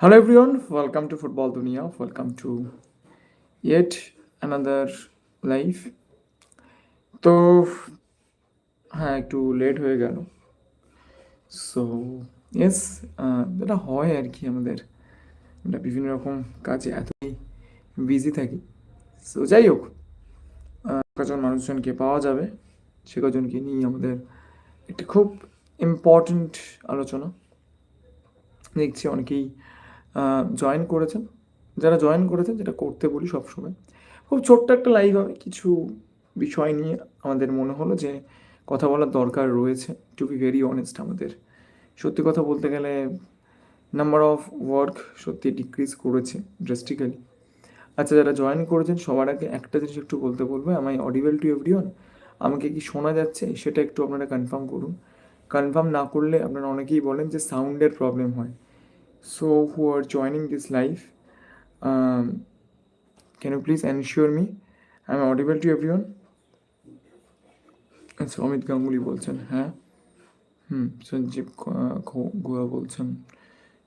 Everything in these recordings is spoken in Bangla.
Hello everyone, welcome to Football Dunia. Welcome to yet another live. তো হ্যাঁ একটু লেট হয়ে গেল সো ইয়েস যেটা হয় আর কি আমাদের আমরা বিভিন্ন রকম কাজে এতই বিজি থাকি সো যাই হোক কজন মানুষজনকে পাওয়া যাবে সে কজনকে নিয়ে আমাদের একটি খুব ইম্পর্ট্যান্ট আলোচনা দেখছি অনেকেই জয়েন করেছেন। যারা জয়েন করেছেন, যেটা করতে বলি সবসময়। খুব ছোট্ট একটা লাইভ হবে। কিছু বিষয় নিয়ে আমাদের মনে হলো যে কথা বলার দরকার রয়েছে। টু বি ভেরি অনেস্ট আমাদের। সত্যি কথা বলতে গেলে নাম্বার অফ ওয়ার্ক সত্যি ডিক্রিজ করেছে ড্রাস্টিক্যালি আচ্ছা যারা জয়েন করেছেন, সবার আগে একটা জিনিস একটু বলতে বলব। আমায় অডিবেল টু এভরিওয়ান আমাকে কি শোনা যাচ্ছে? সেটা একটু আপনারা কনফার্ম করুন। কনফার্ম না করলে আপনারা অনেকেই বলেন যে সাউন্ডের প্রবলেম হয়। So who are joining this live um, can you please ensure me? I'm audible to everyone? আচ্ছা অমিত গাঙ্গুলি বলছেন হ্যাঁ? হুম সঞ্জীব গুহা বলছেন।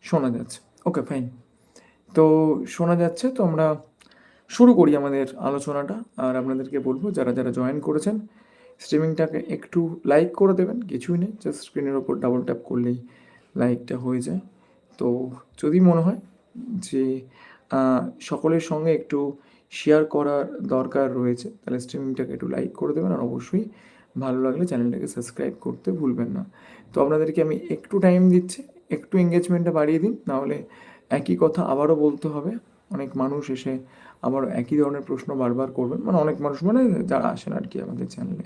শোনা যাচ্ছে। ওকে ফাইন তো শোনা যাচ্ছে তো আমরা শুরু করি আমাদের আলোচনাটা। আর আপনাদেরকে বলব যারা যারা জয়েন করেছেন স্ট্রিমিংটাকে একটু লাইক করে দেবেন কিছুই নেই জাস্ট স্ক্রিনের ওপর ডাবল ট্যাপ করলেই লাইকটা হয়ে যায়। তো যদি মনে হয় যে সকলের সঙ্গে একটু শেয়ার করার দরকার রয়েছে, তাহলে স্ট্রিমিংটাকে একটু লাইক করে দেবেন আর অবশ্যই ভালো লাগলে চ্যানেলটাকে সাবস্ক্রাইব করতে ভুলবেন না। তো আপনাদেরকে আমি একটু টাইম দিচ্ছি, একটু এঙ্গেজমেন্টটা বাড়িয়ে দিন নাহলে একই কথা আবারও বলতে হবে। অনেক মানুষ এসে আবারও একই ধরনের প্রশ্ন বারবার করবেন মানে অনেক মানুষ মানে যারা আসেন আর কি আমাদের চ্যানেলে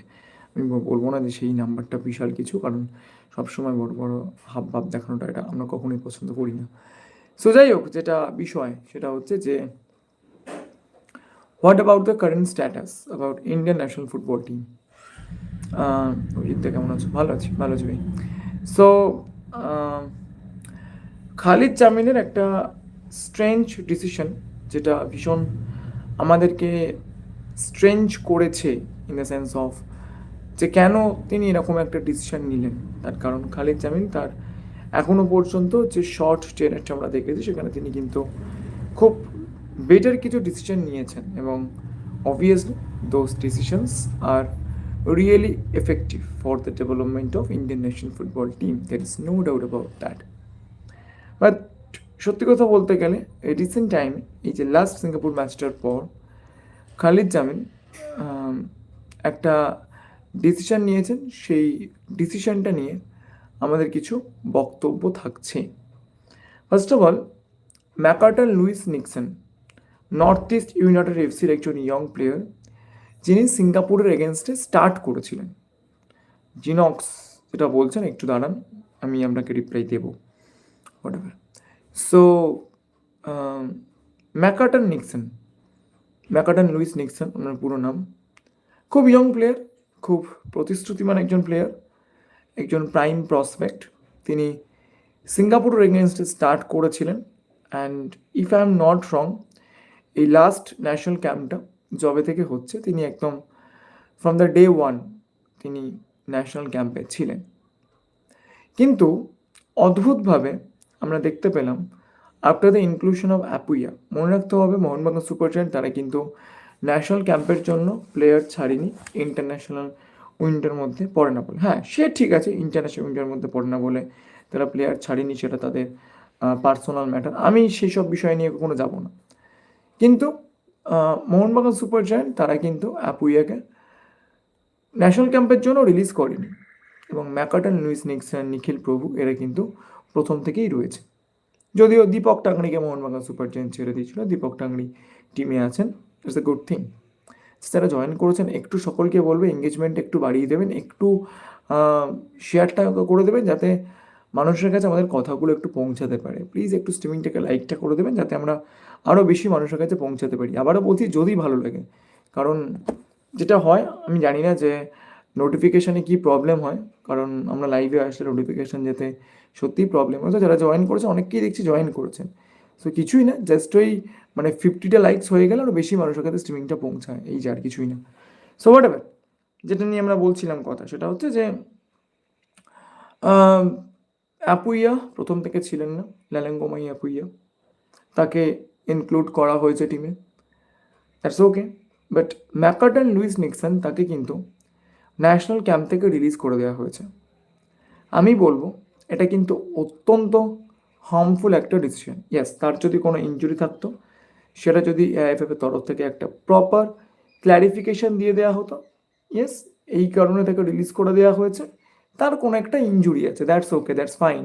আমি বলব না যে সেই নাম্বারটা বিশাল কিছু, কারণ সবসময় বড় বড় হাব ভাব দেখানোটা এটা আমরা কখনোই পছন্দ করি না। সো যাই হোক, যেটা বিষয় সেটা হচ্ছে যে what about the current status about Indian national football team অজিতদা কেমন আছো? ভালো আছি ভালো আছি ভাই। সো খালিদ জামিনের একটা স্ট্রেঞ্জ ডিসিশন যেটা ভীষণ আমাদেরকে স্ট্রেঞ্জ করেছে ইন দ্য সেন্স অফ যে কেন তিনি এরকম একটা ডিসিশন নিলেন? তার কারণ খালিদ জামিন তার এখনও পর্যন্ত যে শর্ট ট্রেনারটা আমরা দেখেছি, সেখানে তিনি কিন্তু খুব বেটার কিছু ডিসিশন নিয়েছেন এবং obviously those decisions are really effective for the development of Indian national football team there is no doubt about that but সত্যি কথা বলতে গেলে, এই রিসেন্ট টাইমে এই যে লাস্ট সিঙ্গাপুর ম্যাচটার পর, খালিদ জামিন একটা ডিসিশন নিয়েছেন, সেই ডিসিশনটা নিয়ে আমাদের কিছু বক্তব্য থাকছে। First of all Macarton Louis Nickson North East United এফসির একজন ইয়ং প্লেয়ার যিনি সিঙ্গাপুরের এগেনস্টে স্টার্ট করেছিলেন। জিনক্স যেটা বলছেন, একটু দাঁড়ান, আমি আপনাকে রিপ্লাই দেবো। So Macarton Nickson Macarton Louis Nickson ওনার পুরো নাম, খুব ইয়ং প্লেয়ার খুব প্রতিশ্রুতিমান একজন প্লেয়ার একজন প্রাইম প্রসপেক্ট তিনি সিঙ্গাপুরের এগেনস্টে স্টার্ট করেছিলেন। And if I am not wrong এই লাস্ট ন্যাশনাল ক্যাম্পটা জবে থেকে হচ্ছে, তিনি একদম ফ্রম দ্য ডে ওয়ান তিনি ন্যাশনাল ক্যাম্পে ছিলেন। কিন্তু অদ্ভুতভাবে আমরা দেখতে পেলাম after the inclusion of Apuia মনে রাখতে হবে মোহনবাগান সুপার তারা কিন্তু ন্যাশনাল ক্যাম্পের জন্য প্লেয়ার ছাড়িনি ইন্টারন্যাশনাল উইন্ডের মধ্যে পড়ে না বলে। হ্যাঁ সে ঠিক আছে ইন্টারন্যাশনাল উইন্ডের মধ্যে পড়ে না বলে তারা প্লেয়ার ছাড়িনি, সেটা তাদের পার্সোনাল ম্যাটার আমি সেই সব বিষয় নিয়ে কখনো যাব না। কিন্তু মোহনবাগান সুপার জায়ান্ট তারা কিন্তু অ্যাপুইয়াকে ন্যাশনাল ক্যাম্পের জন্য রিলিজ করেনি। এবং ম্যাকাটন লুইস নিক্সন, নিখিল প্রভু এরা কিন্তু প্রথম থেকেই রয়েছে। যদিও দীপক টাংরিকে মোহনবাগান সুপার জায়ান্ট ছেড়ে দিয়েছিল, দীপক টাংরি টিমে আছেন। ইটস এ গুড থিং যারা জয়েন করেছেন, একটু সকলকে বলবে এঙ্গেজমেন্ট একটু বাড়িয়ে দেবেন, একটু শেয়ারটা করে দেবেন, যাতে মানুষের কাছে আমাদের কথাগুলো একটু পৌঁছাতে পারে। প্লিজ একটু স্ট্রিমিংটাকে লাইকটা করে দেবেন, যাতে আমরা আরও বেশি মানুষের কাছে পৌঁছাতে পারি। আবারও বলছি, যদি ভালো লাগে। কারণ যেটা হয়, আমি জানি না যে নোটিফিকেশানে কি প্রবলেম হয়। কারণ আমরা লাইভে আসলে নোটিফিকেশান যেতে সত্যিই প্রবলেম হয়। তো যারা জয়েন করেছে, অনেককেই দেখছি জয়েন করেছেন। সো কিছুই না জাস্ট ওই মানে ফিফটিটা লাইকস হয়ে গেলে আরও বেশি মানুষের কাছে স্ট্রিমিংটা পৌঁছায়, এই যে আর কিছুই না। সো হোয়াট এভার যেটা নিয়ে আমরা বলছিলাম কথা, সেটা হচ্ছে যে অ্যাপুইয়া প্রথম থেকে ছিলেন না ল্যালেঙ্গোমাই অ্যাপুইয়া তাকে ইনক্লুড করা হয়েছে টিমে that's okay but Macarton Louis Nickson তাকে কিন্তু ন্যাশনাল ক্যাম্প থেকে রিলিজ করে দেওয়া হয়েছে। আমি বলব, এটা কিন্তু অত্যন্ত হার্মফুল একটা ডিসিশন ইয়েস তার যদি কোনো ইনজুরি থাকতো সেটা যদি এআইএফএফ এর তরফ থেকে একটা প্রপার ক্ল্যারিফিকেশন দিয়ে দেওয়া হতো ইয়েস এই কারণে তাকে রিলিজ করে দেওয়া হয়েছে। তার কোনো একটা ইনজুরি আছে দ্যাটস ওকে দ্যাটস ফাইন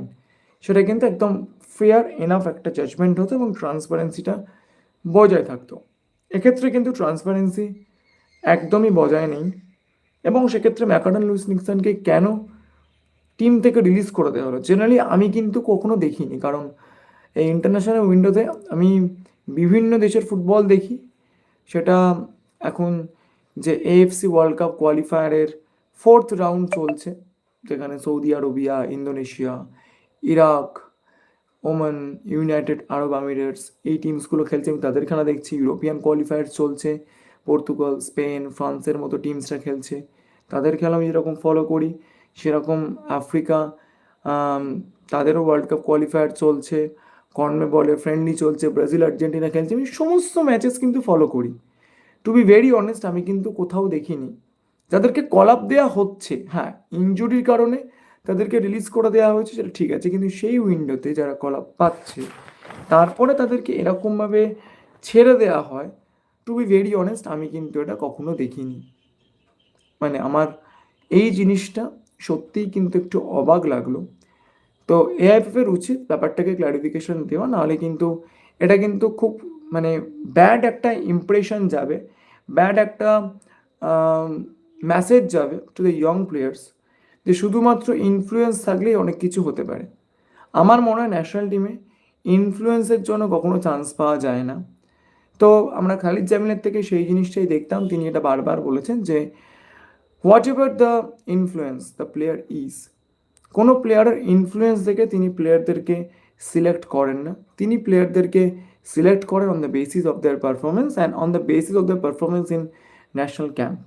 সেটা কিন্তু একদম ফেয়ার এনাফ একটা জাজমেন্ট হতো এবং ট্রান্সপারেন্সিটা বজায় থাকতো। এক্ষেত্রে কিন্তু ট্রান্সপারেন্সি একদমই বজায় নেই এবং সেক্ষেত্রে ম্যাকাডন লুইস নিক্সনকে কেন টিম থেকে রিলিজ করে দেওয়া হলো? জেনারেলি আমি কিন্তু কখনো দেখিনি, কারণ এই ইন্টারন্যাশনাল উইন্ডোতে আমি বিভিন্ন দেশের ফুটবল দেখি। সেটা এখন যে এএফসি ওয়ার্ল্ড কাপ কোয়ালিফায়ারের ফোর্থ রাউন্ড চলছে, যেখানে Saudi Arabia, Indonesia, Iraq, Oman United Arab Emirates এই টিমসগুলো খেলছে। আমি তাদের খেলা দেখছি। ইউরোপিয়ান কোয়ালিফায়ার চলছে। পর্তুগাল স্পেন ফ্রান্সের মতো টিমসরা খেলছে। তাদের খেলা আমি যেরকম ফলো করি, সেরকম আফ্রিকা তাদেরও ওয়ার্ল্ড কাপ কোয়ালিফায়ার চলছে। কর্মে বলে ফ্রেন্ডলি চলছে, ব্রাজিল, আর্জেন্টিনা খেলছে, আমি সমস্ত ম্যাচেস কিন্তু ফলো করি। টু বি ভেরি অনেস্ট আমি কিন্তু কোথাও দেখিনি। যাদেরকে কল আপ দেওয়া হচ্ছে হ্যাঁ ইনজুরির কারণে তাদেরকে রিলিজ করে দেওয়া হয়েছে, সেটা ঠিক আছে, কিন্তু সেই উইন্ডোতে যারা কল আপ পাচ্ছে, তারপরে তাদেরকে এরকমভাবে ছেড়ে দেওয়া হয় টু বি ভেরি অনেস্ট আমি কিন্তু এটা কখনো দেখিনি। মানে আমার এই জিনিসটা সত্যিই কিন্তু একটু অবাক লাগল। তো এআইএফএফ এর উচিত ব্যাপারটাকে ক্লারিফিকেশন দেওয়া, নাহলে কিন্তু এটা কিন্তু খুব মানে ব্যাড একটা ইমপ্রেশন যাবে ব্যাড একটা মেসেজ যাবে টু দ্য ইয়ং প্লেয়ার্স যে শুধুমাত্র ইনফ্লুয়েন্স থাকলেই অনেক কিছু হতে পারে। আমার মনে হয় ন্যাশনাল টিমে ইনফ্লুয়েন্সের জন্য কখনো চান্স পাওয়া যায় না। তো আমরা খালিদ জামিলের থেকে সেই জিনিসটাই দেখতাম, তিনি এটা বারবার বলেছেন যে whatever the influence the player is কোনো প্লেয়ারের ইনফ্লুয়েন্স দেখে তিনি প্লেয়ারদেরকে সিলেক্ট করেন না। তিনি প্লেয়ারদেরকে সিলেক্ট করেন on the basis of their performance and on the basis of the performance in national camp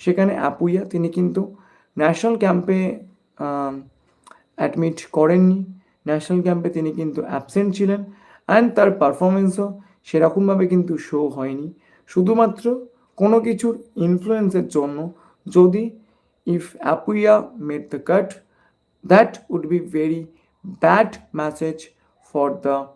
সেখানে আপুইয়া, তিনি কিন্তু ন্যাশনাল ক্যাম্পে অ্যাডমিট করেননি। ন্যাশনাল ক্যাম্পে তিনি কিন্তু অ্যাবসেন্ট ছিলেন অ্যান্ড তার পারফরমেন্সও সেরকমভাবে কিন্তু শো হয়নি। শুধুমাত্র কোনো কিছুর ইনফ্লুয়েন্সের জন্য যদি if Apuia made the cut that would be very bad message for the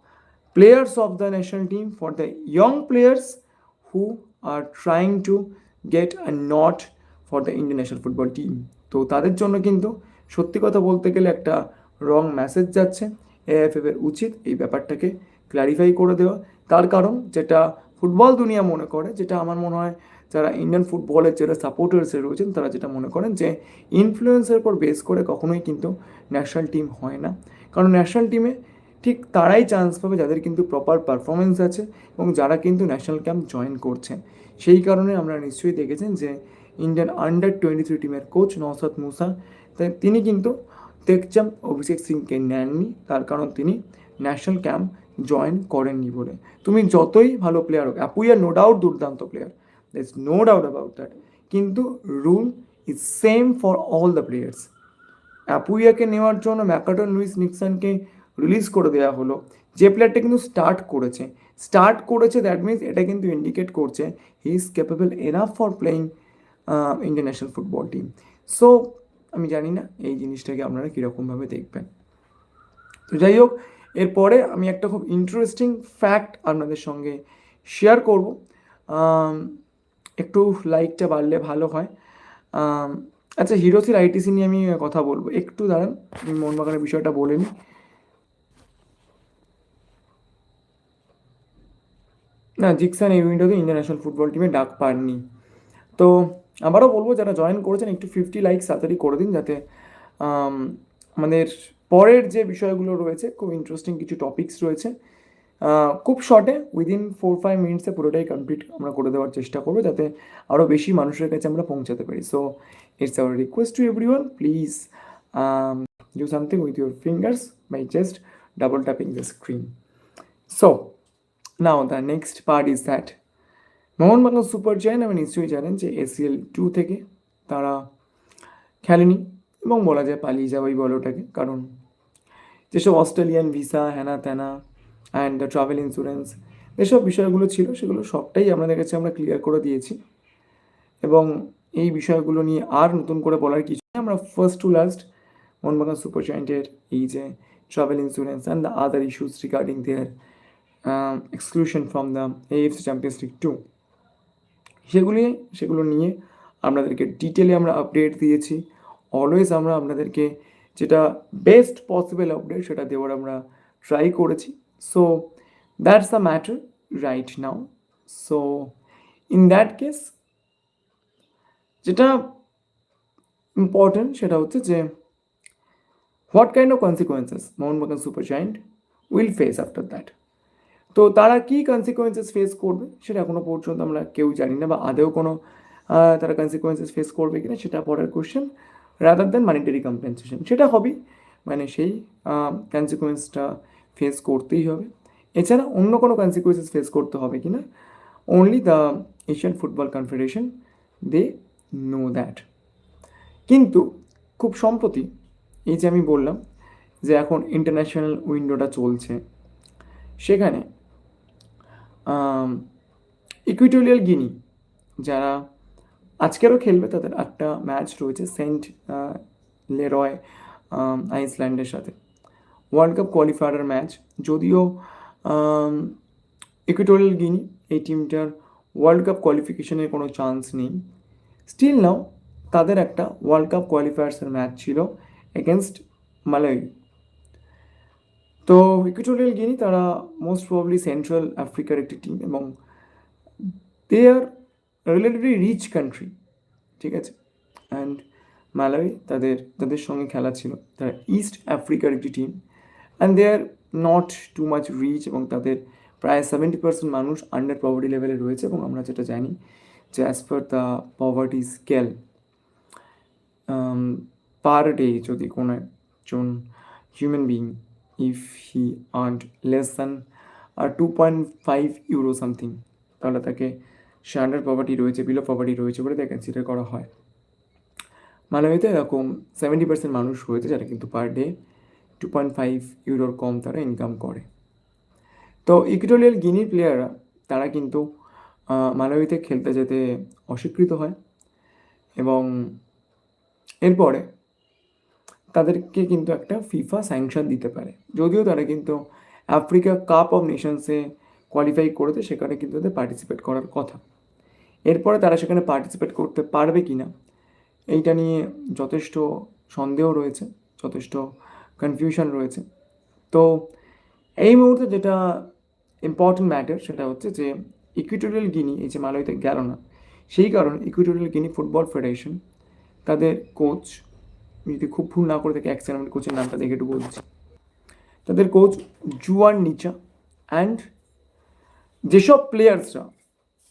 players of the national team for the young players who are trying to get a nod for the indian national football team তো তাদের জন্য কিন্তু সত্যি কথা বলতে গেলে একটা রং মেসেজ যাচ্ছে এএফএফ এর উচিত এই ব্যাপারটাকে ক্ল্যারিফাই করে দেওয়া তার কারণ যেটা ফুটবল দুনিয়া মনে করে যেটা আমার মনে হয় যারা ইন্ডিয়ান ফুটবলের যারা সাপোর্টার্স রয়েছেন, তারা যেটা মনে করেন যে ইনফ্লুয়েন্সের উপর বেস করে কখনোই কিন্তু ন্যাশনাল টিম হয় না। কারণ ন্যাশনাল টিমে ঠিক তারাই চান্স পাবে যাদের কিন্তু প্রপার পারফরমেন্স আছে এবং যারা কিন্তু ন্যাশনাল ক্যাম্প জয়েন করছেন সেই কারণে আমরা নিশ্চয়ই দেখেছেন যে ইন্ডিয়ান আন্ডার টোয়েন্টি থ্রি টিমের কোচ নওসাদ মুসা তাই তিনি কিন্তু তেকচাম অভিষেক সিংকে নেননি, তার কারণ তিনি ন্যাশনাল ক্যাম্প জয়েন করেননি বলে। তুমি যতই ভালো প্লেয়ার হোক অ্যাপুইয়া নো ডাউট দুর্দান্ত player there is no doubt about that কিন্তু rule is same for all the players অ্যাপুইয়াকে নেওয়ার জন্য ম্যাকাটন লুইস নিক্সনকে রিলিজ করে দেওয়া হলো যে প্লেয়ারটা কিন্তু স্টার্ট করেছে স্টার্ট করেছে দ্যাট মিনস এটা কিন্তু ইন্ডিকেট করছে he is capable enough for playing Indian national football team so আমি জানি না এই জিনিসটাকে আপনারা কীরকমভাবে দেখবেন। তো যাই হোক, এরপরে আমি একটা খুব ইন্টারেস্টিং ফ্যাক্ট আপনাদের সঙ্গে শেয়ার করব। একটু লাইকটা বাড়লে ভালো হয়। আচ্ছা হিরোসির আইটিসি নিয়ে আমি কথা বলব। একটু দাঁড়ান আমি মোহনবাগানের বিষয়টা বলে নিই। না জিকসান এই উইন্ডোতে ইন্ডিয়ান ন্যাশনাল ফুটবল টিমে ডাক পাননি। তো আবারও বলব যারা জয়েন করেছেন একটু ফিফটি লাইক তাড়াতাড়ি করে দিন যাতে আম, আমাদের পরের যে বিষয়গুলো রয়েছে খুব ইন্টারেস্টিং কিছু টপিকস রয়েছে। খুব শর্টে উইদিন ফোর ফাইভ মিনিটসে পুরোটাই কমপ্লিট আমরা করে দেওয়ার চেষ্টা করব, যাতে আরও বেশি মানুষের কাছে আমরা পৌঁছাতে পারি। So it's our request to everyone please do something with your fingers by just double tapping the screen so now the next part is that Mohun Bagan super giant আমি নিশ্চয়ই জানেন যে এসিএল টু থেকে তারা খেলেনি এবং বলা যায় পালিয়ে যাওয়াই বলো ওটাকে, কারণ যেসব অস্ট্রেলিয়ান ভিসা হ্যানা ত্যানা অ্যান্ড ট্রাভেল ইন্স্যুরেন্স এসব বিষয়গুলো ছিল, সেগুলো সবটাই আপনাদের কাছে আমরা ক্লিয়ার করে দিয়েছি। এবং এই বিষয়গুলো নিয়ে আর নতুন করে বলার কিছু নেই। আমরা first to last Mohun Bagan super জয়েন্টের এই যে travel insurance and the other issues regarding their exclusion from the AFC Champions League to সেগুলি সেগুলো নিয়ে আপনাদেরকে ডিটেলে আমরা আপডেট দিয়েছি। অলওয়েজ আমরা আপনাদেরকে যেটা বেস্ট পসিবল আপডেট সেটা দেওয়ার আমরা ট্রাই করেছি। So that's the matter right now so in that case যেটা ইম্পর্টেন্ট সেটা হচ্ছে যে what kind of consequences Mohun Bagan super giant will face after that তো তারা কী কনসিকোয়েন্সেস ফেস করবে সেটা এখনও পর্যন্ত আমরা কেউ জানি না বা আদেও কোনো তারা কনসিকোয়েন্সেস ফেস করবে কিনা সেটা পরের question rather than monetary compensation সেটা হবে মানে সেই কনসিকোয়েন্সটা ফেস করতেই হবে। এছাড়া অন্য কোনো কনসিকোয়েন্সেস ফেস করতে হবে কি না only the Asian Football Confederation they know that কিন্তু খুব সম্প্রতি এই যে আমি বললাম যে এখন ইন্টারন্যাশনাল উইন্ডোটা চলছে, সেখানে ইকুইটোরিয়াল গিনি যারা আজকেরও খেলবে তাদের একটা ম্যাচ রয়েছে সেন্ট লেরয় আইসল্যান্ডের সাথে। ওয়ার্ল্ড কাপ কোয়ালিফায়ার ম্যাচ যদিও ইকুইটোরিয়াল গিনি এই টিমটার ওয়ার্ল্ড কাপ কোয়ালিফিকেশনের কোনো চান্স নেই। স্টিল নাও তাদের একটা ওয়ার্ল্ড কাপ কোয়ালিফায়ার্সের ম্যাচ ছিল এগেনস্ট মালয় তো ইকুইটোরিয়াল গিনি তারা মোস্ট প্রবলি সেন্ট্রাল আফ্রিকার একটি টিম এবং they are relatively rich country ঠিক আছে? অ্যান্ড মালাউই তাদের তাদের সঙ্গে খেলা ছিল। তারা ইস্ট আফ্রিকার একটি team and they are not too much rich এবং তাদের প্রায় সেভেন্টি পার্সেন্ট মানুষ আন্ডার পভার্টি লেভেলে রয়েছে এবং আমরা যেটা জানি যে as per the poverty scale per day যদি কোনো একজন human being if he earned less than two point five euro something তাহলে তাকে সে আন্ডার পভার্টি রয়েছে বিলো পভার্টি রয়েছে বলে তাকে কনসিডার করা হয়। মালাবিতে এরকম সেভেন্টি পার্সেন্ট মানুষ রয়েছে যারা কিন্তু per day two point five ইউরোর কম তারা ইনকাম করে। তো ইকুইটোরিয়াল গিনির প্লেয়াররা তারা কিন্তু মালাবিতে খেলতে যেতে অস্বীকৃত হয় এবং এরপরে তাদেরকে কিন্তু একটা ফিফা স্যাংশন দিতে পারে। যদিও তারা কিন্তু আফ্রিকা কাপ অফ নেশনসে কোয়ালিফাই করেছে, সেখানে কিন্তু তাদের পার্টিসিপেট করার কথা। এরপরে তারা সেখানে পার্টিসিপেট করতে পারবে কি না এইটা নিয়ে যথেষ্ট সন্দেহ রয়েছে, যথেষ্ট কনফিউশন রয়েছে। তো এই মুহূর্তে যেটা ইম্পর্টেন্ট ম্যাটার সেটা হচ্ছে যে ইকুইটোরিয়াল গিনি এই যে মালয়তে গেল না, সেই কারণে ইকুইটোরিয়াল গিনি ফুটবল ফেডারেশন তাদের কোচ যদি খুব ভুল না করে থাকে এক আমি কোচের নামটা দেখে একটু বলছি। তাদের কোচ জুয়ান নিচা অ্যান্ড যেসব প্লেয়ার্সরা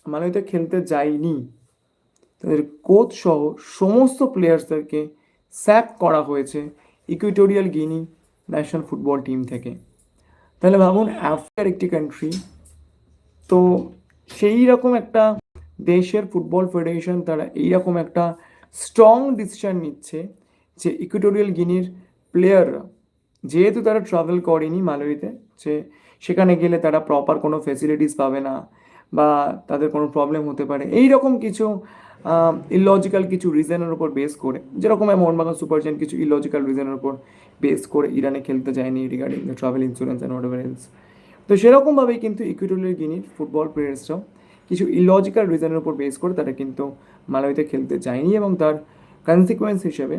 মালয়তে খেলতে যায়নি, তাদের কোচ সহ সমস্ত প্লেয়ার্সদেরকে স্যাপ করা হয়েছে। Equatorial Guinea national football team থেকে। তাহলে ভাবুন আফ্রিকার একটি কান্ট্রি তো সেই রকম একটা দেশের ফুটবল ফেডারেশন তারা এইরকম একটা স্ট্রং ডিসিশন নিচ্ছে যে ইকুইটোরিয়াল গিনির প্লেয়াররা যেহেতু তারা ট্রাভেল করেনি মালয়িতে, যে সেখানে গেলে তারা প্রপার কোনো ফেসিলিটিস পাবে না বা তাদের কোনো প্রবলেম হতে পারে। এই রকম কিছু ইলজিক্যাল কিছু রিজনের উপর বেস করে, যেরকম মোহনবাগান সুপার জায়েন্ট কিছু ইলজিক্যাল রিজনের উপর বেস করে ইরানে খেলতে যায়নি regarding the travel insurance and else তো সেরকমভাবেই কিন্তু ইকুইটোরিয়াল গিনির ফুটবল প্লেয়ার্সরাও কিছু ইলজিক্যাল রিজনের উপর বেস করে তারা কিন্তু মালয়তে খেলতে যায়নি এবং তার কনসিকুয়েন্স হিসেবে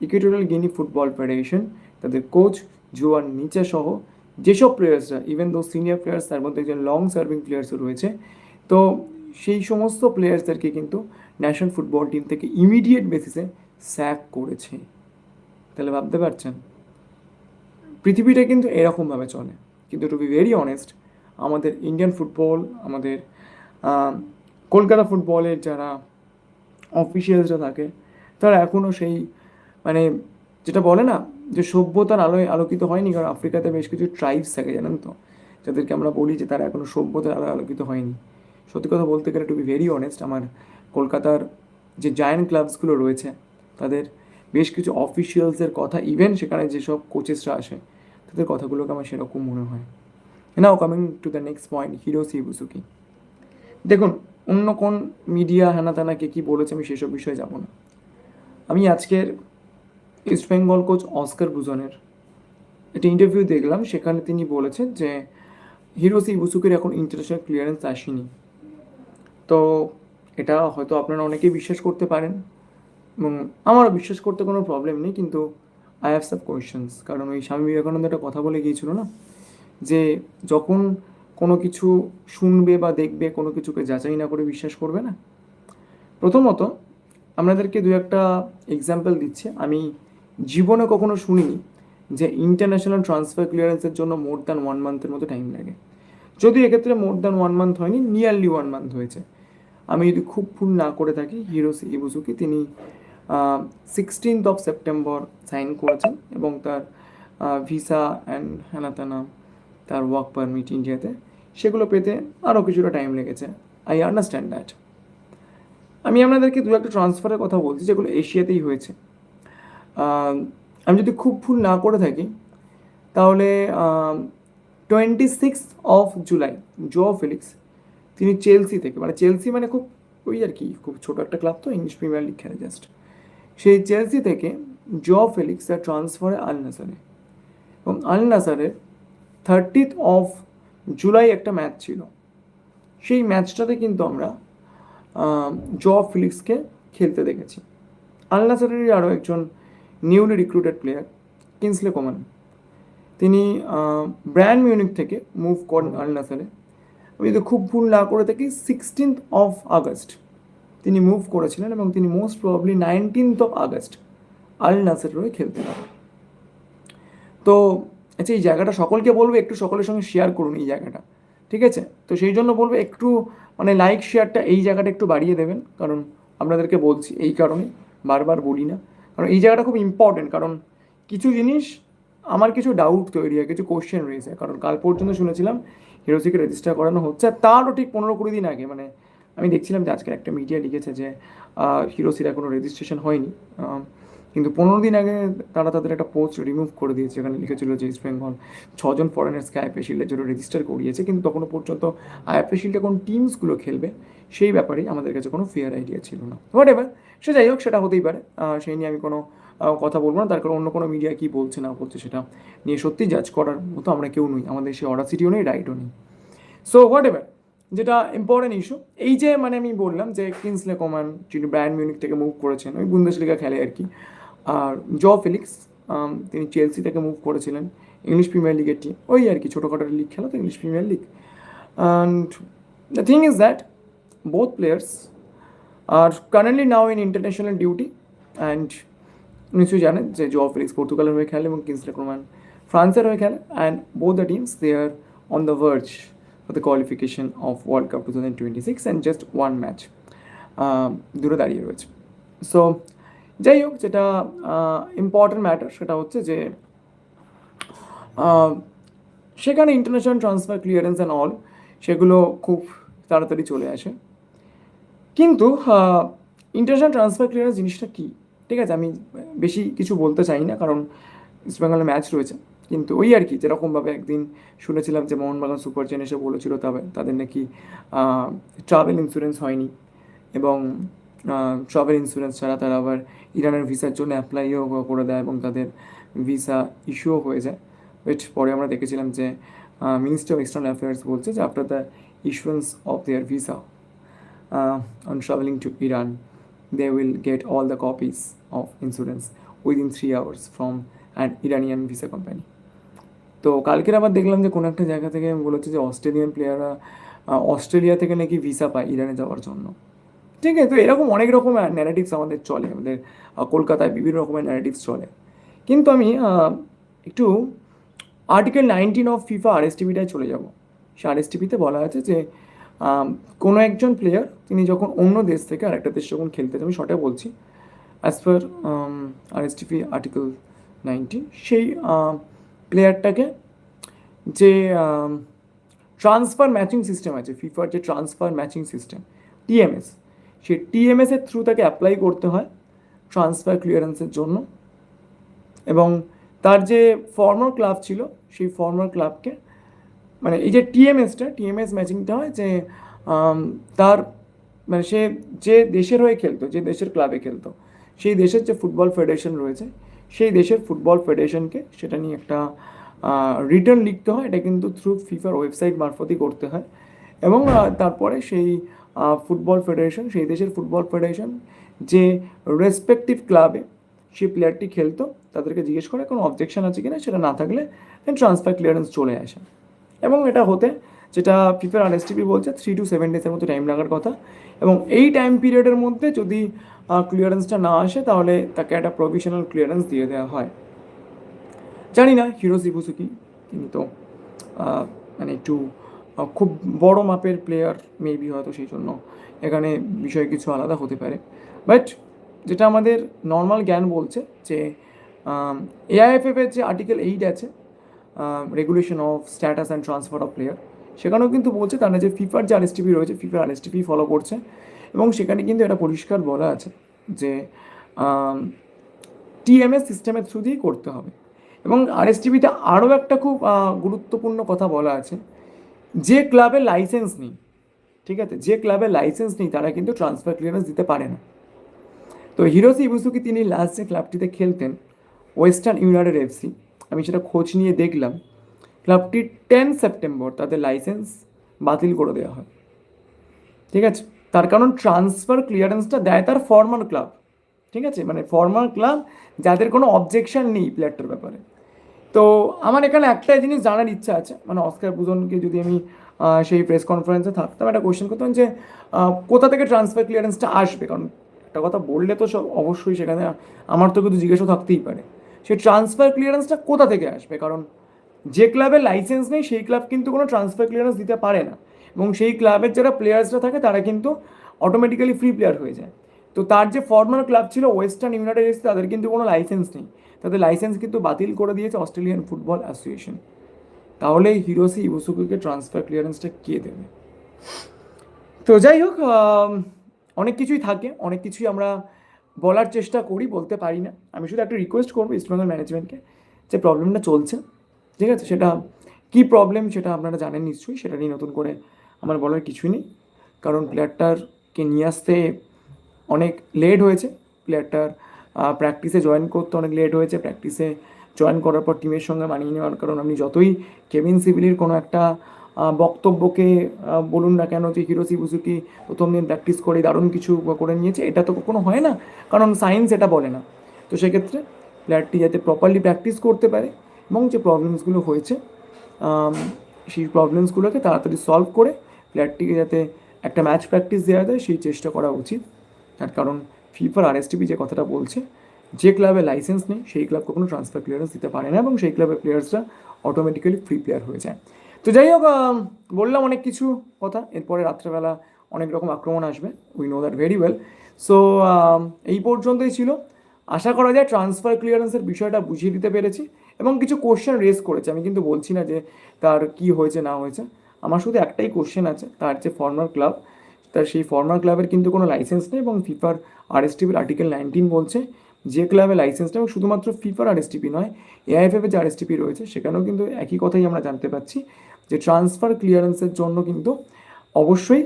ইকুইটোরিয়াল গিনি ফুটবল ফেডারেশন তাদের কোচ জোয়ান নিচে সহ যেসব প্লেয়ার্সরা ইভেন দো সিনিয়র প্লেয়ার্স তার মধ্যে একজন লং সার্ভিং প্লেয়ার্সও রয়েছে, তো সেই সমস্ত প্লেয়ার্সদেরকে কিন্তু ন্যাশনাল ফুটবল টিম থেকে ইমিডিয়েট বেসিসে স্যাক করেছে। তাহলে ভাবতে পারছেন? পৃথিবীটা কিন্তু এরকমভাবে চলে। কিন্তু টু বি ভেরি অনেস্ট আমাদের ইন্ডিয়ান ফুটবল আমাদের কলকাতা ফুটবলের যারা অফিসিয়ালসরা থাকে, তারা এখনও সেই মানে যেটা বলে না, যে সভ্যতার আলোয় আলোকিত হয়নি, কারণ আফ্রিকাতে বেশ কিছু ট্রাইবস থাকে, জানেন তো? যাদেরকে আমরা বলি যে তারা এখনও সভ্যতার আলোয় আলোকিত হয়নি। সত্যি কথা বলতে গেলে টু বি ভেরি অনেস্ট আমার কলকাতার যে জায়ান্ট ক্লাবসগুলো রয়েছে, তাদের বেশ কিছু অফিসিয়ালসের কথা ইভেন সেখানে যেসব কোচেসরা আসে, তাদের কথাগুলোকে আমার সেরকম মনে হয়। Now coming to the next point Hiroshi Ibusuki দেখুন, অন্য কোন মিডিয়া হ্যানা ত্যানাকে কী বলেছে, আমি সেসব বিষয়ে যাব না। আমি আজকের ইস্ট বেঙ্গল কোচ অস্কার বুজনের একটা ইন্টারভিউ দেখলাম, সেখানে তিনি বলেছেন যে হিরোসি ইবুসুকের এখন ইন্টারন্যাশনাল ক্লিয়ারেন্স আসেনি। তো এটা হয়তো আপনারা অনেকেই বিশ্বাস করতে পারেন এবং আমারও বিশ্বাস করতে কোনো প্রবলেম নেই, কিন্তু আই হ্যাভ সাব কোয়েশ্চেন্স কারণ ওই স্বামী বিবেকানন্দ একটা কথা বলে গিয়েছিল না? যে যখন কোনো কিছু শুনবে বা দেখবে, কোনো কিছুকে যাচাই না করে বিশ্বাস করবে না? প্রথমত, আপনাদেরকে দু একটা এক্সাম্পল দিচ্ছে। আমি জীবনে কখনো শুনিনি যে ইন্টারন্যাশনাল ট্রান্সফার ক্লিয়ারেন্সের জন্য মোর দ্যান ওয়ান মান্থের মতো টাইম লাগে। যদি এক্ষেত্রে মোর দ্যান ওয়ান মান্থ হয়নি নিয়ারলি ওয়ান মান্থ হয়েছে। আমি যদি খুব ভুল না করে থাকি হিরোসি ইবুসুকি তিনি সিক্সটিন্থ অফ সেপ্টেম্বর সাইন করেছেন এবং তার ভিসা অ্যান্ড হ্যানাতানা তার ওয়ার্ক পারমিট ইন্ডিয়াতে সেগুলো পেতে আরও কিছুটা টাইম লেগেছে। আই আন্ডারস্ট্যান্ড দ্যাট আমি আপনাদেরকে দু একটা ট্রান্সফারের কথা বলছি, যেগুলো এশিয়াতেই হয়েছে। আমি যদি খুব ভুল না করে থাকি, তাহলে twenty six of July Joao Felix তিনি চেলসি থেকে মানে চেলসি মানে খুব ওই আর কি, খুব ছোট একটা ক্লাব তো ইংলিশ প্রিমিয়ার লিগ খেলে জাস্ট সেই চেলসি থেকে জ ফিলিক্স তার ট্রান্সফারে আল নাসারে এবং আল নাসারের থার্টিথ অফ জুলাই একটা ম্যাচ ছিল। সেই ম্যাচটাতে কিন্তু আমরা জ ফিলিক্সকে খেলতে দেখেছি। আল নাসারেরই আরও একজন newly recruited player Kingsley Coman তিনি ব্র্যান্ড মিউনিক থেকে মুভ করেন আল নাসারে আমি যদি খুব ভুল না করে থাকি সিক্সটিন্থ অফ আগস্ট তিনি মুভ করেছিলেন এবং তিনি most probably nineteenth of August Al Nassr হয়ে খেলতে পারেন। তো আচ্ছা এই জায়গাটা সকলকে বলব, একটু সকলের সঙ্গে শেয়ার করুন এই জায়গাটা, ঠিক আছে? তো সেই জন্য বলব, একটু মানে লাইক শেয়ারটা এই জায়গাটা একটু বাড়িয়ে দেবেন, কারণ আপনাদেরকে বলছি এই কারণে, বারবার বলি না। কারণ এই জায়গাটা খুব ইম্পর্টেন্ট কারণ কিছু জিনিস আমার কিছু ডাউট তৈরি হয়, কিছু কোশ্চেন রয়েছে কারণ কাল পর্যন্ত শুনেছিলাম হিরোসিকে রেজিস্টার করানো হচ্ছে। তারও ঠিক পনেরো কুড়ি দিন আগে মানে আমি দেখছিলাম যে আজকে একটা মিডিয়া লিখেছে যে হিরোসির এখনও রেজিস্ট্রেশন হয়নি। কিন্তু পনেরো দিন আগে তারা তাদের একটা পোস্ট রিমুভ করে দিয়েছে। এখানে লিখেছিল যে ইস্ট বেঙ্গল ছজন ফরেনার্সকে আইপিএ শিল্ডের জন্য রেজিস্টার করিয়েছে। কিন্তু তখনও পর্যন্ত আইপিএ শিল্ডে কোন টিমসগুলো খেলবে, সেই ব্যাপারেই আমাদের কাছে কোনো ফেয়ার আইডিয়া ছিল না। হোয়াট এভার সে যাই হোক, সেটা হতেই পারে। সেই নিয়ে আমি কোনো কথা বলব না। তার কারণ অন্য কোনো মিডিয়া কী বলছে, না বলছে, সেটা নিয়ে সত্যি জাজ করার মতো আমরা কেউ নই। আমাদের সেই অরাসিটিও নেই রাইটও নেই। সো হোয়াট এভার যেটা ইম্পর্টেন্ট ইস্যু এই যে মানে আমি বললাম যে কিংসলে কমান যিনি ব্র্যান্ড মিউনিক থেকে মুভ করেছেন, ওই বুন্দেশ বুন্দেশলিগা খেলে আর কি। আর জ ফিলিক্স তিনি চেলসি থেকে মুভ করেছিলেন ইংলিশ প্রিমিয়ার লিগের টিম ওই আর কি, ছোটোখাটো লিগ খেলা তো English Premier League and the thing is that both players are currently now in international duty and নিশ্চয়ই জানেন যে জ ফিলিক্স পর্তুগালের হয়ে খেলে এবং কিংসলে কোমান ফ্রান্সের হয়ে খেলে and both the teams they are on the verge for the qualification of World Cup two thousand twenty six and just one match দূরে দাঁড়িয়ে রয়েছে। সো যাই হোক, যেটা ইম্পর্টেন্ট ম্যাটার সেটা হচ্ছে যে সেখানে international transfer clearance and all সেগুলো খুব তাড়াতাড়ি চলে আসে। কিন্তু ইন্টারন্যাশনাল ট্রান্সফার ক্লিয়ারেন্স জিনিসটা কী? ঠিক আছে, আমি বেশি কিছু বলতে চাই না, কারণ ইস্ট বেঙ্গলের ম্যাচ রয়েছে। কিন্তু ওই আর কি, যেরকমভাবে একদিন শুনেছিলাম যে মোহনবাগান সুপার চেন এসে বলেছিল তবে, তাদের নাকি ট্রাভেল ইন্স্যুরেন্স হয়নি। এবং ট্রাভেল ইন্স্যুরেন্স ছাড়া তারা আবার ইরানের ভিসার জন্য অ্যাপ্লাইও করে দেয় এবং তাদের ভিসা ইস্যুও হয়ে যায়। উইচ পরে আমরা দেখেছিলাম যে মিনিস্টার অফ এক্সটার্নাল অ্যাফেয়ার্স বলছে যে after the issuance of their visa on traveling to Iran they will get all the copies. Of insurance within three hours from an Iranian visa company. তো কালকের আবার দেখলাম যে কোনো একটা জায়গা থেকে বলেছে যে অস্ট্রেলিয়ান প্লেয়াররা অস্ট্রেলিয়া থেকে নাকি ভিসা পায় ইরানে যাওয়ার জন্য। ঠিক আছে, তো এরকম অনেক রকম ন্যারেটিভস আমাদের চলে, আমাদের কলকাতায় বিভিন্ন রকমের ন্যারেটিভস চলে। কিন্তু আমি একটু আর্টিকেল নাইনটিন অফ ফিফা আর আরএসটিভিটায় চলে যাব। সে আর আরএসটিভিতে বলা আছে যে কোনো একজন প্লেয়ার তিনি যখন অন্য দেশ থেকে আরেকটা দেশ যখন খেলতে যাবে শর্টে বলছি as per RSTV article nineteen সেই প্লেয়ারটাকে যে ট্রান্সফার ম্যাচিং সিস্টেম আছে ফিফার যে ট্রান্সফার ম্যাচিং সিস্টেম টিএমএস সেই টিএমএস এর থ্রু তাকে অ্যাপ্লাই করতে হয় ট্রান্সফার ক্লিয়ারেন্সের জন্য। এবং তার যে ফর্মার ক্লাব ছিল, সেই ফর্মার ক্লাবকে মানে এই যে টিএমএসটা টিএমএস ম্যাচিংটা হয় যে তার মানে সে যে দেশের হয়ে খেলতো, যে দেশের ক্লাবে খেলতো সেই দেশের যে ফুটবল ফেডারেশন রয়েছে, সেই দেশের ফুটবল ফেডারেশনকে সেটা নিয়ে একটা রিটার্ন লিখতে হয়। এটা কিন্তু থ্রু ফিফার ওয়েবসাইট মারফতই করতে হয়। এবং তারপরে সেই ফুটবল ফেডারেশন সেই দেশের ফুটবল ফেডারেশন যে রেসপেক্টিভ ক্লাবে সেই প্লেয়ারটি খেলতো, তাদেরকে জিজ্ঞেস করে, কোনো অবজেকশন আছে কিনা? সেটা না থাকলে দেন ট্রান্সফার ক্লিয়ারেন্স চলে আসে। এবং এটা হতে যেটা ফিফার আরএসটিপি বলছে থ্রি টু সেভেন ডেজের মতো টাইম লাগার কথা। এবং এই টাইম পিরিয়ডের মধ্যে যদি ক্লিয়ারেন্সটা না আসে, তাহলে তাকে একটা প্রভিশনাল ক্লিয়ারেন্স দিয়ে দেওয়া হয়। জানি না হিরো সিবুসুকি তিনি তো মানে একটু খুব বড় মাপের প্লেয়ার মেবি হয়তো সেই জন্য। এখানে বিষয় কিছু আলাদা হতে পারে। বাট যেটা আমাদের নর্মাল জ্ঞান বলছে, যে এআইএফএফের যে আর্টিকেল এইট আছে regulation of status and transfer of player সেখানেও কিন্তু বলছে তারা যে ফিফার যে আরএসটিপি রয়েছে, ফিফার আরএসটিপি ফলো করছে এবং সেখানে কিন্তু এটা পরিষ্কার বলা আছে যে টিএমএস সিস্টেমের থ্রু দিয়েই করতে হবে। এবং আরএসটিভিতে আরও একটা খুব গুরুত্বপূর্ণ কথা বলা আছে, যে ক্লাবে লাইসেন্স নেই, ঠিক আছে, যে ক্লাবে লাইসেন্স নেই তারা কিন্তু ট্রান্সফার ক্লিয়ারেন্স দিতে পারে না। তো হিরোসি ইবুসুকি তিনি লাস্ট যে ক্লাবটিতে খেলতেন ওয়েস্টার্ন ইউনাইটেড এফসি আমি সেটা খোঁজ নিয়ে দেখলাম। ক্লাবটি টেন সেপ্টেম্বর তাদের লাইসেন্স বাতিল করে দেওয়া হয়। ঠিক আছে? তার কারণ ট্রান্সফার ক্লিয়ারেন্সটা দেয় তার ফর্মাল ক্লাব ঠিক আছে? মানে ফর্মাল ক্লাব যাদের কোনো অবজেকশন নেই প্লেয়ারটার ব্যাপারে। তো আমার এখানে একটাই জিনিস জানার ইচ্ছা আছে। মানে অস্কার বুজনকে যদি আমি সেই প্রেস কনফারেন্সে থাকতাম, একটা কোয়েশ্চেন করতাম যে কোথা থেকে ট্রান্সফার ক্লিয়ারেন্সটা আসবে? কারণ একটা কথা বললে তো সব অবশ্যই সেখানে আমার তো কিন্তু জিজ্ঞাসা থাকতেই পারে। সেই ট্রান্সফার ক্লিয়ারেন্সটা কোথা থেকে আসবে? কারণ যে ক্লাবের লাইসেন্স নেই, সেই ক্লাব কিন্তু কোনো ট্রান্সফার ক্লিয়ারেন্স দিতে পারে না। এবং সেই ক্লাবের যারা প্লেয়ার্সরা থাকে, তারা কিন্তু অটোমেটিক্যালি ফ্রি প্লেয়ার হয়ে যায়। তো তার যে ফর্মাল ক্লাব ছিল ওয়েস্টার্ন ইউনাইটেড এসে তাদের কিন্তু কোনো লাইসেন্স নেই। তাদের লাইসেন্স কিন্তু বাতিল করে দিয়েছে অস্ট্রেলিয়ান ফুটবল অ্যাসোসিয়েশন তাহলে হিরোসি ইবুসুকুকে ট্রান্সফার ক্লিয়ারেন্সটা কে দেবে? তো যাই হোক অনেক কিছুই থাকে, অনেক কিছুই আমরা বলার চেষ্টা করি, বলতে পারি না। আমি শুধু একটা রিকোয়েস্ট করব ইস্টবেঙ্গল ম্যানেজমেন্টকে যে প্রবলেমটা চলছে। ঠিক আছে? সেটা কী প্রবলেম সেটা আপনারা জানেন নিশ্চয়ই, সেটা নিয়ে নতুন করে আমার বলার কিছুই নেই। কারণ প্লেয়ারটারকে নিয়ে আসতে অনেক লেট হয়েছে। প্লেয়ারটার প্র্যাকটিসে জয়েন করতে অনেক লেট হয়েছে। প্র্যাকটিসে জয়েন করার পর টিমের সঙ্গে মানিয়ে নেওয়ার কারণ আপনি যতই কেভিন সিভিলির কোনো একটা বক্তব্যকে বলুন না কেন যে হিরো সিবুসুকি প্রথম দিন প্র্যাকটিস করে দারুণ কিছু করে নিয়েছে, এটা তো কখনো হয় না। কারণ সায়েন্স এটা বলে না। তো সেক্ষেত্রে প্লেয়ারটি যাতে প্রপারলি প্র্যাকটিস করতে পারে এবং যে প্রবলেমসগুলো হয়েছে সেই প্রবলেমসগুলোকে তাড়াতাড়ি সলভ করে প্লেয়ারটিকে যাতে একটা ম্যাচ প্র্যাকটিস দেওয়া যায়, সেই চেষ্টা করা উচিত। তার কারণ ফিফার আরএসটিপি যে কথাটা বলছে, যে ক্লাবে লাইসেন্স নেই, সেই ক্লাব কখনো ট্রান্সফার ক্লিয়ারেন্স দিতে পারে না এবং সেই ক্লাবের প্লেয়ার্সরা অটোমেটিক্যালি ফ্রি প্লেয়ার হয়ে যায়। তো যাই হোক বললাম অনেক কিছু কথা, এরপরে রাত্রেবেলা অনেক রকম আক্রমণ আসবে we know that very well so এই পর্যন্তই ছিল। আশা করা যায় ট্রান্সফার ক্লিয়ারেন্সের বিষয়টা বুঝিয়ে দিতে পেরেছি। এবং কিছু কোশ্চেন রেজ করেছে। আমি কিন্তু বলছি না যে তার কি হয়েছে, না হয়েছে। আমার শুধু একটাই কোশ্চেন আছে, তার যে ফর্মার ক্লাব তার সেই ফর্মার ক্লাবের কিন্তু কোনো লাইসেন্স নেই এবং ফিফার আরএসটিপির আর্টিকেল নাইনটিন বলছে যে ক্লাবে লাইসেন্স নেই এবং শুধুমাত্র ফিফার আরএসটিপি নয় এআইএফএফের যে আরএসটিপি রয়েছে, সেখানেও কিন্তু একই কথাই আমরা জানতে পাচ্ছি যে ট্রান্সফার ক্লিয়ারেন্সের জন্য কিন্তু অবশ্যই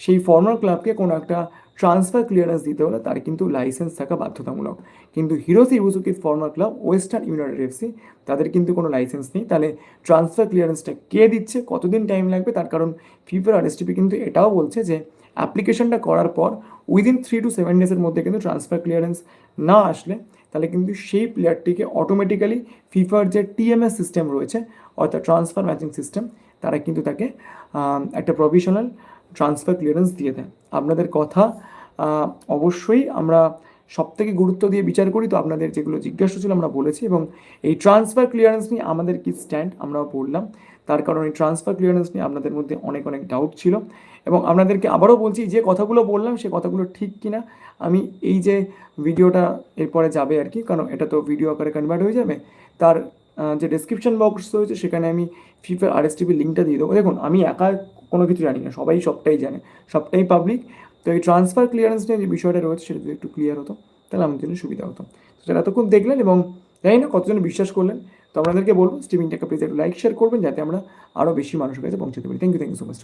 সেই ফর্মার ক্লাবকে কোনো একটা ট্রান্সফার ক্লিয়ারেন্স দিতে হলে তার কিন্তু লাইসেন্স থাকা বাধ্যতামূলক। কিন্তু Hiroshi ইবুসুকির former club, Western United FC, তাদের কিন্তু কোনো লাইসেন্স নেই। তাহলে ট্রান্সফার ক্লিয়ারেন্সটা কে দিচ্ছে, কতদিন টাইম লাগবে? তার কারণ ফিফার আর আরএসটিপি কিন্তু এটাও বলছে যে অ্যাপ্লিকেশনটা করার পর উইদিন থ্রি টু সেভেন ডেজের মধ্যে কিন্তু ট্রান্সফার ক্লিয়ারেন্স না আসলে, তাহলে কিন্তু সেই প্লেয়ারটিকে অটোমেটিক্যালি ফিফার যে টিএমএস সিস্টেম রয়েছে, অর্থাৎ ট্রান্সফার ম্যাচিং সিস্টেম তারা কিন্তু তাকে একটা প্রভিশনাল ট্রান্সফার ক্লিয়ারেন্স দিয়ে দেয় আপনাদের কথা অবশ্যই আমরা সব থেকে গুরুত্ব দিয়ে বিচার করি। তো আপনাদের যেগুলো জিজ্ঞাসা ছিল আমরা বলেছি এবং এই ট্রান্সফার ক্লিয়ারেন্স নিয়ে আমাদের কি স্ট্যান্ড আমরাও বললাম। তার কারণ এই ট্রান্সফার ক্লিয়ারেন্স নিয়ে আপনাদের মধ্যে অনেক অনেক ডাউট ছিল। এবং আপনাদেরকে আবারও বলছি, যে কথাগুলো বললাম সে কথাগুলো ঠিক কিনা, আমি এই যে ভিডিওটা এরপরে যাবে আর কি, কারণ এটা তো ভিডিও আকারে কনভার্ট হয়ে যাবে। তার যে ডেসক্রিপশন বক্স রয়েছে, সেখানে আমি ফিফার আরএসটিভির লিঙ্কটা দিয়ে দেবো। দেখুন, আমি একা কোনো কিছু জানি না, সবাই সবটাই জানে, সবটাই পাবলিক তো এই ট্রান্সফার ক্লিয়ারেন্স নিয়ে যে বিষয়টা রয়েছে, সেটা যদি একটু ক্লিয়ার হতো, তাহলে আমার জন্য সুবিধা হতো। সেটা এতক্ষণ দেখলেন এবং জানি না কতজন বিশ্বাস করলেন, তো আপনাদেরকে বলব স্ট্রিমিংটাকে প্লিজ একটু লাইক শেয়ার করবেন, যাতে আমরা আরও বেশি মানুষের কাছে পৌঁছাতে পারি। Thank you thank you so much